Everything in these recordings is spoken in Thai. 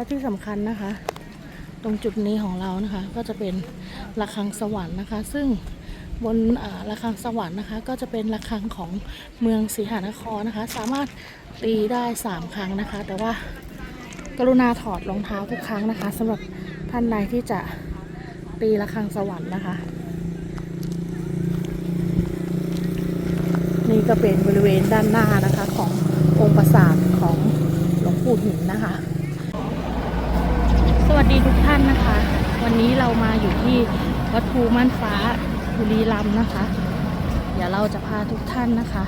และที่สำคัญนะคะ ตรงจุดนี้ของเรานะคะ ก็จะเป็นระฆังสวรรค์นะคะ ซึ่งบนระฆังสวรรค์นะคะ ก็จะเป็นระฆังของเมืองศรีหานครนะคะ สามารถตีได้สามครั้งนะคะ แต่ว่ากรุณาถอดรองเท้าทุกครั้งนะคะสำหรับท่านใดที่จะตีระฆังสวรรค์นะคะ นี่ก็เป็นบริเวณด้านหน้านะคะขององค์ปราสาทของหลวงปู่หินนะคะ สวัสดีทุกท่านนะคะ วันนี้เรามาอยู่ที่วัดภูม่านฟ้าบุรีรัมย์นะคะ เดี๋ยวเราจะพาทุกท่านนะคะ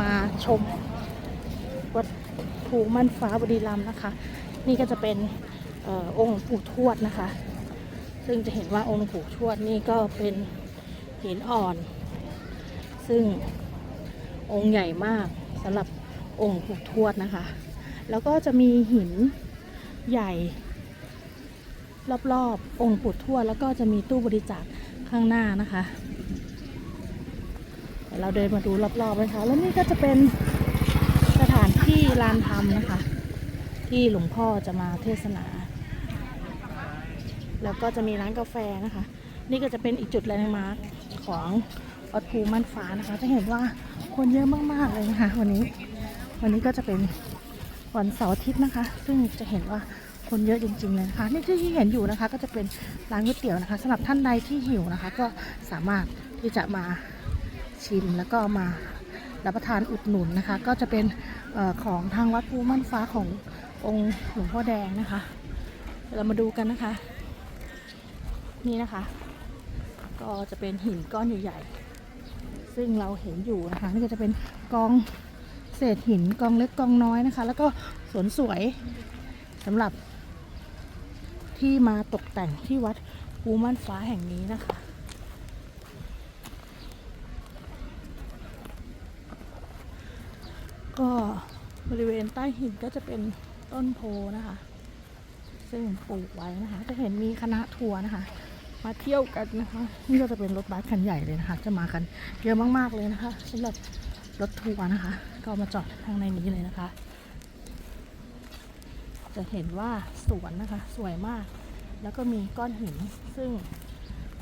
มาชมวัดภูม่านฟ้าบุรีรัมย์นะคะ นี่ก็จะเป็นอองค์ปู่ทวดนะคะ ซึ่งจะเห็นว่าองค์ปู่ทวดนี่ก็เป็นหินอ่อน ซึ่งองค์ใหญ่มากสำหรับองค์ปู่ทวดนะคะ แล้วก็จะมีหินใหญ่ รอบๆองค์ปู่ทวดแล้วก็จะมีตู้บริจาคข้างหน้านะคะเดี๋ยวเราเดินมาดูรอบๆนะคะ แล้วนี่ก็จะเป็นสถานที่ลานธรรมนะคะ ที่หลวงพ่อจะมาเทศนา แล้วก็จะมีร้านกาแฟนะคะ นี่ก็จะเป็นอีกจุดแลนด์มาร์คของวัดภูม่านฟ้านะคะ จะเห็นว่าคนเยอะมากๆเลยนะคะ วันนี้ วันนี้ก็จะเป็นวันเสาร์อาทิตย์นะคะ ซึ่งจะเห็นว่า คนเยอะจริงๆเลยนะคะ นี่ที่เห็นอยู่นะคะ ก็จะเป็นร้านก๋วยเตี๋ยวนะคะสำหรับท่านใดที่หิวนะคะ ก็สามารถที่จะมาชิมแล้วก็มารับประทานอุดหนุนนะคะ ก็จะเป็นออของทางวัดภูม่านฟ้าขององค์หลวงพ่อแดงนะคะเดี๋ยวเรามาดูกันนะคะ นี่นะคะ ก็จะเป็นหินก้อนใหญ่ๆซึ่งเราเห็นอยู่นะคะนี่ก็จะเป็นกองเศษหินกองเล็กกองน้อยนะคะ แล้วก็สวนสวยสำหรับ ที่มาตกแต่งที่วัดภูม่านฟ้าแห่งนี้นะคะ ก็บริเวณใต้หินก็จะเป็นต้นโพนะคะ ซึ่งปลูกไว้นะคะ จะเห็นมีคณะทัวร์นะคะ มาเที่ยวกันนะคะ นี่ก็จะเป็นรถบัสคันใหญ่เลยนะคะ จะมากันเยอะมากๆเลยนะคะสำหรับรถทัวร์นะคะ ก็มาจอดข้างในนี้เลยนะคะ จะเห็นว่าสวนนะคะสวยมาก แล้วก็มีก้อนหินซึ่ง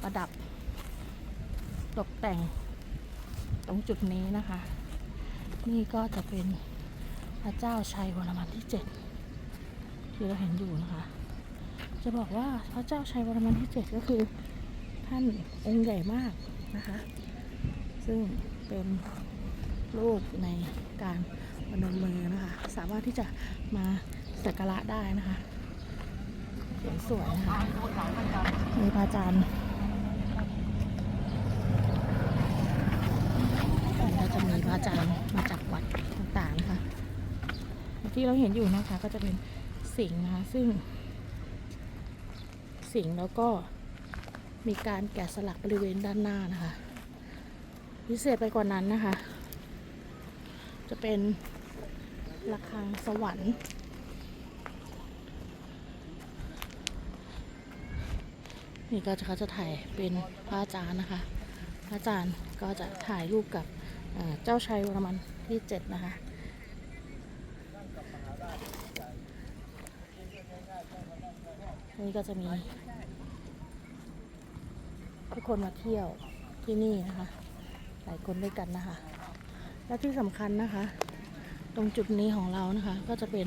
ประดับตกแต่งตรงจุดนี้นะคะ นี่ก็จะเป็นพระเจ้าชัยวรมันที่เจ็ดที่เราเห็นอยู่นะคะ จะบอกว่าพระเจ้าชัยวรมันที่เจ็ดก็คือท่านองค์ใหญ่มากนะคะ ซึ่งเป็นรูปในการพนมมือนะคะ สามารถที่จะมา สักการะได้นะคะสวยๆนะคะมีพระอาจารย์ก็จะมีพระอาจารย์มาจากวัดต่างๆนะคะที่เราเห็นอยู่นะคะก็จะเป็นสิงห์นะคะซึ่ง สิงห์แล้วก็มีการแกะสลักบริเวณด้านหน้านะคะ พิเศษไปกว่านั้นนะคะ จะเป็นระฆังสวรรค์ นี่ก็จะเขาจะถ่ายเป็นพระอาจารย์นะคะ พระอาจารย์ก็จะถ่ายรูปกับเจ้าชัยวรมันที่เจ็ดนะคะนี่ก็จะมีทุกคนมาเที่ยวที่นี่นะคะ หลายคนด้วยกันนะคะ และที่สำคัญนะคะ ตรงจุดนี้ของเรานะคะ ก็จะเป็น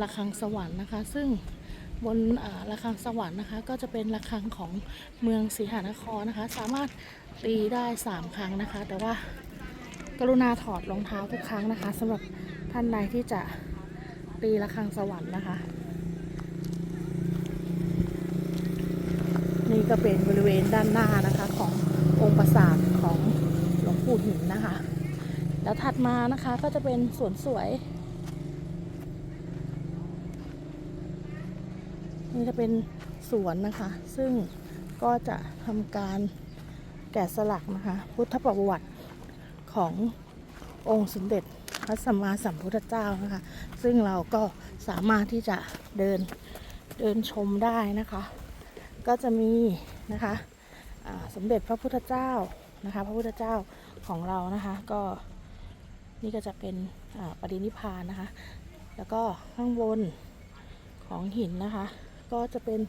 ระฆังสวรรค์นะคะ ซึ่ง บนระฆังสวรรค์นะคะ ก็จะเป็นระฆังของเมืองศรีหานครนะคะ สามารถตีได้สามครั้งนะคะ แต่ว่ากรุณาถอดรองเท้าทุกครั้งนะคะสำหรับท่านใดที่จะตีระฆังสวรรค์นะคะ นี่ก็เป็นบริเวณด้านหน้านะคะขององค์ปราสาทของหลวงปู่หินนะคะ แล้วถัดมานะคะก็จะเป็นสวนสวย นี่จะเป็นสวนนะคะ ซึ่งก็จะทำการแกะสลักนะคะ พุทธประวัติขององค์สมเด็จพระสัมมาสัมพุทธเจ้านะคะ ซึ่งเราก็สามารถที่จะเดินเดินชมได้นะคะ ก็จะมีนะคะสมเด็จพระพุทธเจ้านะคะ พระพุทธเจ้าของเรานะคะก็นี่ก็จะเป็นปรินิพพานนะคะ แล้วก็ข้างบนของหินนะคะ ก็จะเป็น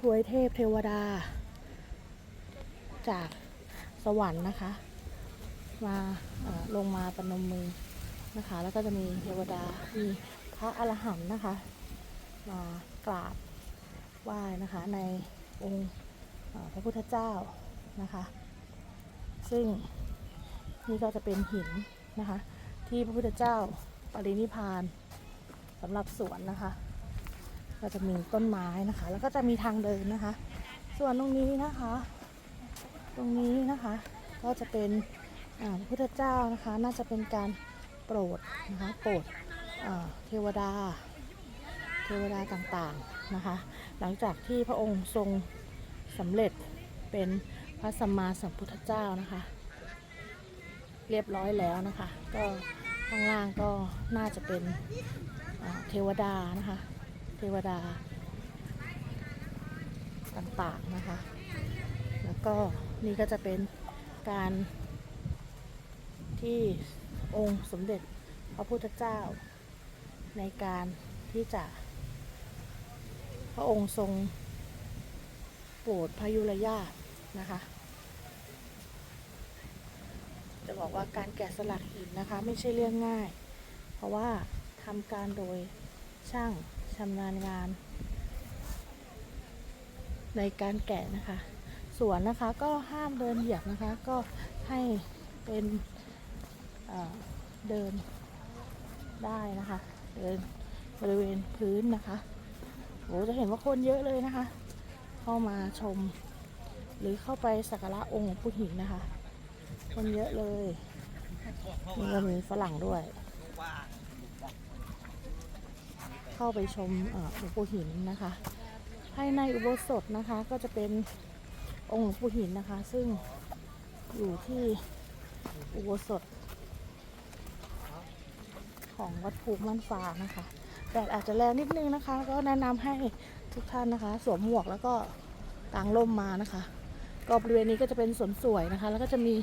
ถวยเทพเทวดา จากสวรรค์นะคะ มาลงมาประนมมือนะคะ แล้วก็จะมีเทวดา มีพระอรหันต์นะคะ มากราบไหว้นะคะในองค์พระพุทธเจ้านะคะ ซึ่งนี่ก็จะเป็นหินนะคะ ที่พระพุทธเจ้าปรินิพานสำหรับสวนนะคะ ก็จะมีต้นไม้นะคะ แล้วก็จะมีทางเดินนะคะ ส่วนตรงนี้นะคะ ตรงนี้นะคะ ก็จะเป็นพระพุทธเจ้านะคะ น่าจะเป็นการโปรดนะคะ โปรดเทวดา เทวดาต่างๆนะคะ หลังจากที่พระองค์ทรงสำเร็จเป็นพระสัมมาสัมพุทธเจ้านะคะ เรียบร้อยแล้วนะคะ ก็ข้างล่างก็น่าจะเป็นเทวดานะคะ ทวดาต่างๆนะคะ แล้วก็นี่ก็จะเป็นการที่องค์สมเด็จพระพุทธเจ้า ในการที่จะ พระองค์ทรงโปรดพระยุรญาตนะคะ จะบอกว่าการแกะสลักหินนะคะ ไม่ใช่เรื่องง่าย เพราะว่าทำการโดย ช่างชำนาญงาน ในการแกะนะคะ สวนนะคะก็ห้ามเดินเหยียบนะคะ ก็ให้เป็นเอ่อเดินได้นะคะ เดินบริเวณพื้นนะคะโอ้จะเห็นว่าคนเยอะเลยนะคะ เข้ามาชม หรือเข้าไปสักการะองค์หลวงปู่หินนะคะ คนเยอะเลยนี่ก็มีฝรั่งด้วย เข้าไปชมอ่อหลวงปู่หินนะคะ ภายในอุโบสถนะคะก็จะเป็นองค์หลวงปู่หินนะคะ ซึ่งอยู่ที่อุโบสถ ของวัดภูมิมันฟ้านะคะแดดอาจจะแรงนิดนึงนะคะ ก็แนะนำให้ทุกท่านนะคะ สวมหมวกแล้วก็กางร่มมานะคะ ก็บริเวณนี้ก็จะเป็นสวนสวยนะคะ แล้วก็จะมี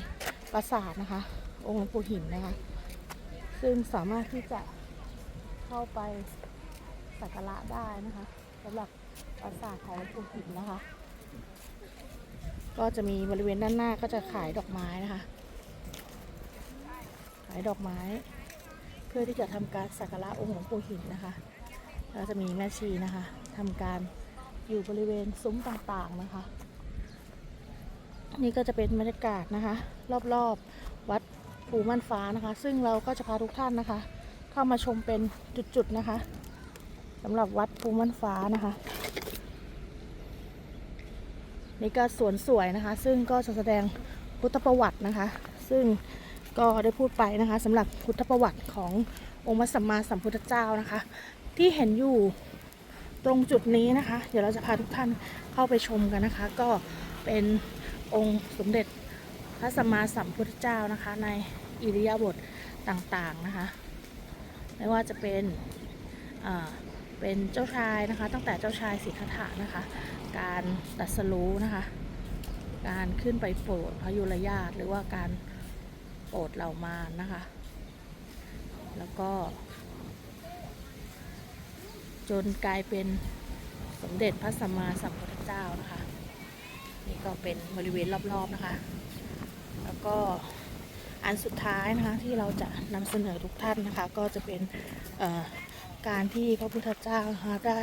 ปราสาทนะคะ องค์หลวงปู่หินนะคะ ซึ่งสามารถที่จะเข้าไป สักการะได้นะคะสำหรับปราสาทของหลวงปู่หินนะคะ ก็จะมีบริเวณด้านหน้าก็จะขายดอกไม้นะคะ ขายดอกไม้ เพื่อที่จะทำการสักการะองค์หลวงปู่หินนะคะแล้วจะมีแม่ชีนะคะทำการอยู่บริเวณซุ้มต่างๆนะคะ นี่ก็จะเป็นบรรยากาศนะคะ รอบๆวัดภูม่านฟ้านะคะ ซึ่งเราก็จะพาทุกท่านนะคะ เข้ามาชมเป็นจุดๆนะคะ สำหรับวัดภูม่านฟ้านะคะ นี่ก็สวนสวยนะคะ ซึ่งก็จะแสดงพุทธประวัตินะคะ ซึ่งก็ได้พูดไปนะคะสำหรับพุทธประวัติขององค์พระสัมมาสัมพุทธเจ้านะคะ ที่เห็นอยู่ตรงจุดนี้นะคะ เดี๋ยวเราจะพาทุกท่านเข้าไปชมกันนะคะ ก็เป็นองค์สมเด็จพระสัมมาสัมพุทธเจ้านะคะ ในอิริยาบถต่างๆนะคะ ไม่ว่าจะเป็นอ่า เป็นเจ้าชายนะคะ ตั้งแต่เจ้าชายสิทธัตถะนะคะ การตรัสรู้นะคะ การขึ้นไปโปรดพระยุรญาตหรือว่าการโปรดเหล่ามารนะคะ แล้วก็ จนกลายเป็นสมเด็จพระสัมมาสัมพุทธเจ้านะคะ นี่ก็เป็นบริเวณรอบๆนะคะ แล้วก็อันสุดท้ายนะคะที่เราจะนำเสนอทุกท่านนะคะ ก็จะเป็น การที่พระพุทธเจ้านะคะได้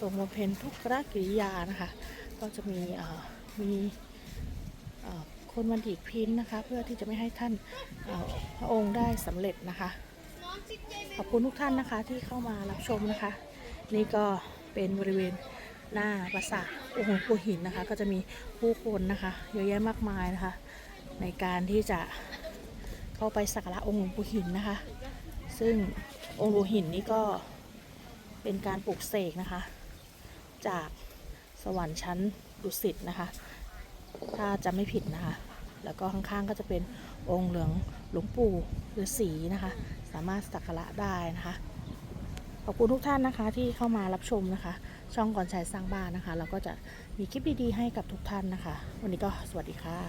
ทรงบำเพ็ญทุกขกิริยานะคะ ก็จะมีมีคนวันดีพินนะคะ เพื่อที่จะไม่ให้ท่านพระองค์ได้สำเร็จนะคะ ขอบคุณทุกท่านนะคะที่เข้ามารับชมนะคะ นี่ก็เป็นบริเวณหน้าปราสาทองค์ปู่หินนะคะ ก็จะมีผู้คนนะคะเยอะแยะมากมายนะคะ ในการที่จะเข้าไปสักการะองค์หลวงปู่หินนะคะ ซึ่ง องค์หลวงหินนี้ก็เป็นการปลูกเสกนะคะ จากสวรรค์ชั้นดุสิตนะคะ ถ้าจะไม่ผิดนะคะ แล้วก็ข้างๆก็จะเป็นองค์เหลืองหลวงปู่ฤาษีนะคะ สามารถสักการะได้นะคะขอบคุณทุกท่านนะคะที่เข้ามารับชมนะคะ ช่องก่อนใชายสร้างบ้านนะคะ เราก็จะมีคลิปดีๆให้กับทุกท่านนะคะ วันนี้ก็สวัสดีค่ะ